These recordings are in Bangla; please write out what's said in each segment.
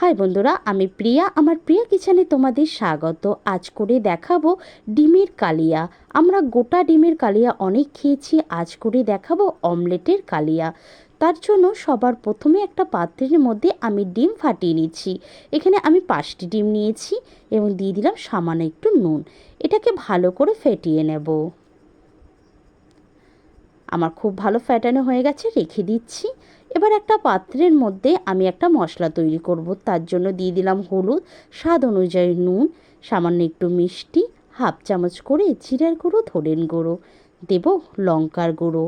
হাই বন্ধুরা, আমি প্রিয়া। আমার প্রিয়া কিচেনে তোমাদের স্বাগত। আজ করে দেখাবো ডিমের কালিয়া। আমরা গোটা ডিমের কালিয়া অনেক খেয়েছি, আজ করে দেখাবো অমলেটের কালিয়া। তার জন্য সবার প্রথমে একটা পাত্রের মধ্যে আমি ডিম ফাটিয়ে নিচ্ছি। এখানে আমি পাঁচটি ডিম নিয়েছি এবং দিয়ে দিলাম সামান্য একটু নুন। এটাকে ভালো করে ফেটিয়ে নেব। আমার খুব ভালো ফ্যাটানো হয়ে গেছে, রেখে দিচ্ছি। এবার একটা পাত্রের মধ্যে আমি একটা মশলা তৈরি করব। তার জন্য দিয়ে দিলাম হলুদ, স্বাদ অনুযায়ী নুন, সামান্য একটু মিষ্টি, হাফ চামচ করে জিরার গুঁড়ো ধরেন গুঁড়ো, দেব লঙ্কার গুঁড়ো।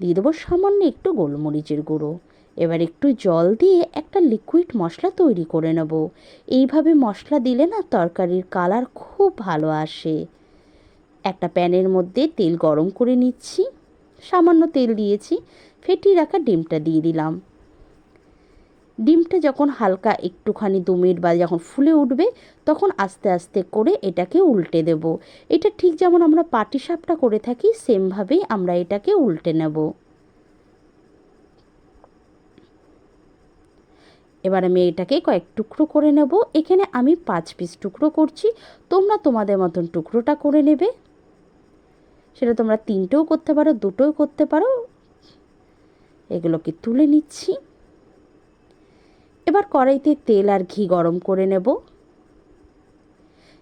দিয়ে দেবো সামান্য একটু গোলমরিচের গুঁড়ো। এবার একটু জল দিয়ে একটা লিকুইড মশলা তৈরি করে নেব। এইভাবে মশলা দিলে না তরকারির কালার খুব ভালো আসে। একটা প্যানের মধ্যে তেল গরম করে নিচ্ছি। সামান্য তেল দিয়েছি। ফেটিয়ে রাখা ডিমটা দিয়ে দিলাম। ডিমটা যখন হালকা একটুখানি দু মিনিট বা যখন ফুলে উঠবে, তখন আস্তে আস্তে করে এটাকে উল্টে দেব। এটা ঠিক যেমন আমরা পাটি সাপটা করে থাকি, সেমভাবেই আমরা এটাকে উল্টে নেব। এবার আমি এটাকে কয়েক টুকরো করে নেব। এখানে আমি পাঁচ পিস টুকরো করছি। তোমরা তোমাদের মতন টুকরোটা করে নেবে। সেটা তোমরা তিনটেও করতে পারো, দুটোও করতে পারো। এগুলোকে তুলে নিচ্ছি। এবার কড়াইতে তেল আর ঘি গরম করে নেব।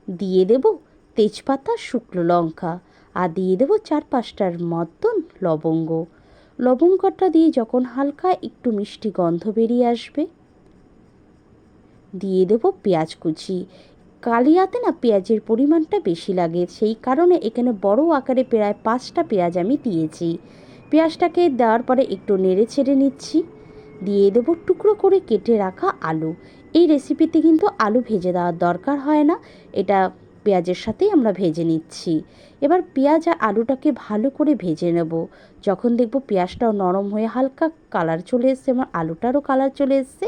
দিয়ে দেব তেজপাতা, শুকনো লঙ্কা আর দিয়ে দেবো চার পাঁচটার মতন লবঙ্গ। লবঙ্গটা দিয়ে যখন হালকা একটু মিষ্টি গন্ধ বেরিয়ে আসবে, দিয়ে দেব পেঁয়াজ কুচি। কালিয়াতে না পেঁয়াজের পরিমাণটা বেশি লাগে, সেই কারণে এখানে বড় আকারে প্রায় পাঁচটা পেঁয়াজ আমি দিয়েছি। পেঁয়াজটাকে দেওয়ার পরে একটু নেড়ে ছেড়ে নিচ্ছি। দিয়ে দেবো টুকরো করে কেটে রাখা আলু। এই রেসিপিতে কিন্তু আলু ভেজে দেওয়ার দরকার হয় না। এটা পেঁয়াজের সাথেই আমরা ভেজে নিচ্ছি। এবার পেঁয়াজ আর আলুটাকে ভালো করে ভেজে নেব। যখন দেখব পেঁয়াজটাও নরম হয়ে হালকা কালার চলে এসছে এবং আলুটারও কালার চলে এসছে,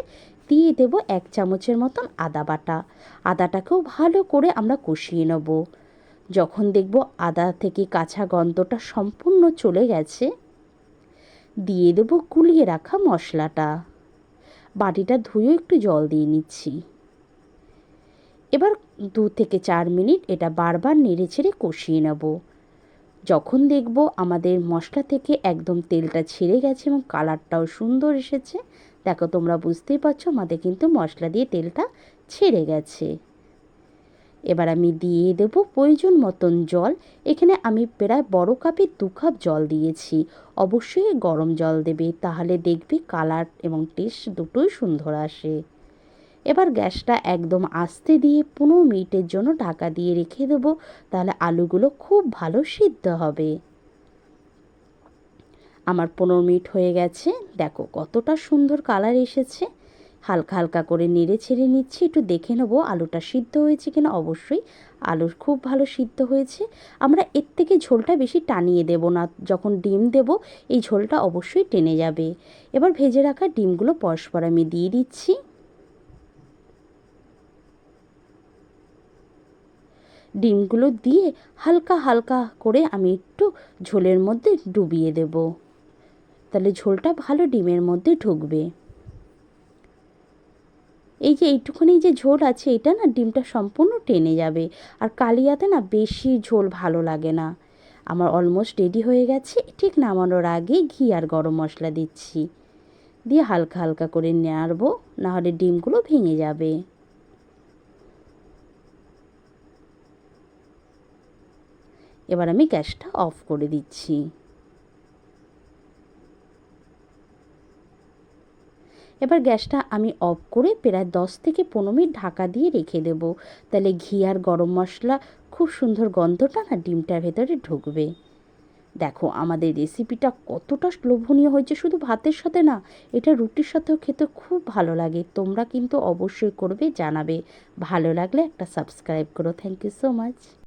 দিয়ে দেব এক চামচের মতন আদা বাটা। আদাটাকেও ভালো করে আমরা কষিয়ে নেব। যখন দেখব আদা থেকে কাঁচা গন্ধটা সম্পূর্ণ চলে গেছে দিয়ে দেবো কুলিয়ে রাখা মশলাটা। বাটিটা ধুয়েও একটু জল দিয়ে নিচ্ছি। এবার দু থেকে চার মিনিট এটা বারবার নেড়ে ছেড়ে কষিয়ে নেব। যখন দেখব আমাদের মশলা থেকে একদম তেলটা ছেড়ে গেছে এবং কালারটাও সুন্দর এসেছে, দেখো তোমরা বুঝতেই পারছ আমাদের কিন্তু মশলা দিয়ে তেলটা ছেড়ে গেছে। এবার আমি দিয়ে দেব প্রয়োজন মতন জল। এখানে আমি প্রায় বড় কাপে দু কাপ জল দিয়েছি। অবশ্যই গরম জল দেবে, তাহলে দেখবে কালার এবং টেস্ট দুটোই সুন্দর আসে। এবার গ্যাসটা একদম আস্তে দিয়ে পনেরো মিনিটের জন্য ঢাকা দিয়ে রেখে দেবো, তাহলে আলুগুলো খুব ভালো সিদ্ধ হবে। আমার পনেরো মিনিট হয়ে গেছে। দেখো কতটা সুন্দর কালার এসেছে। হালকা হালকা করে নেড়ে ছেড়ে নিচ্ছি, একটু দেখে নেব আলুটা সিদ্ধ হয়েছে কিনা। অবশ্যই আলুর খুব ভালো সিদ্ধ হয়েছে। আমরা এর থেকে ঝোলটা বেশি টানিয়ে দেব না, যখন ডিম দেব এই ঝোলটা অবশ্যই টেনে যাবে। এবার ভেজে রাখা ডিমগুলো পরস্পর আমি দিয়ে দিচ্ছি। ডিমগুলো দিয়ে হালকা হালকা করে আমি একটু ঝোলের মধ্যে ডুবিয়ে দেব। তাহলে ঝোলটা ভালো ডিমের মধ্যে ঢুকবে। এই যে এইটুকুনি যে ঝোল আছে, এটা না ডিমটা সম্পূর্ণ টেনে যাবে। আর কালিয়াতে না বেশি ঝোল ভালো লাগে না। আমার অলমোস্ট রেডি হয়ে গেছে। ঠিক নামানোর আগে ঘি আর গরম মশলা দিচ্ছি। দিয়ে হালকা হালকা করে নাড়বো, নাহলে ডিমগুলো ভেঙে যাবে। এবার আমি গ্যাসটা অফ করে দিচ্ছি। এবার গ্যাসটা আমি অফ করে প্রায় দশ থেকে পনেরো মিনিট ঢাকা দিয়ে রেখে দেবো। তাহলে ঘি আর গরম মশলা খুব সুন্দর গন্ধটা না ডিমটার ভেতরে ঢুকবে। দেখো, আমাদের রেসিপিটা কতটা লোভনীয় হয়েছে শুধু ভাতের সাথে না, এটা রুটির সাথেও খেতে খুব ভালো লাগে। তোমরা কিন্তু অবশ্যই করবে, জানাবে। ভালো লাগলে একটা সাবস্ক্রাইব করো। Thank you so much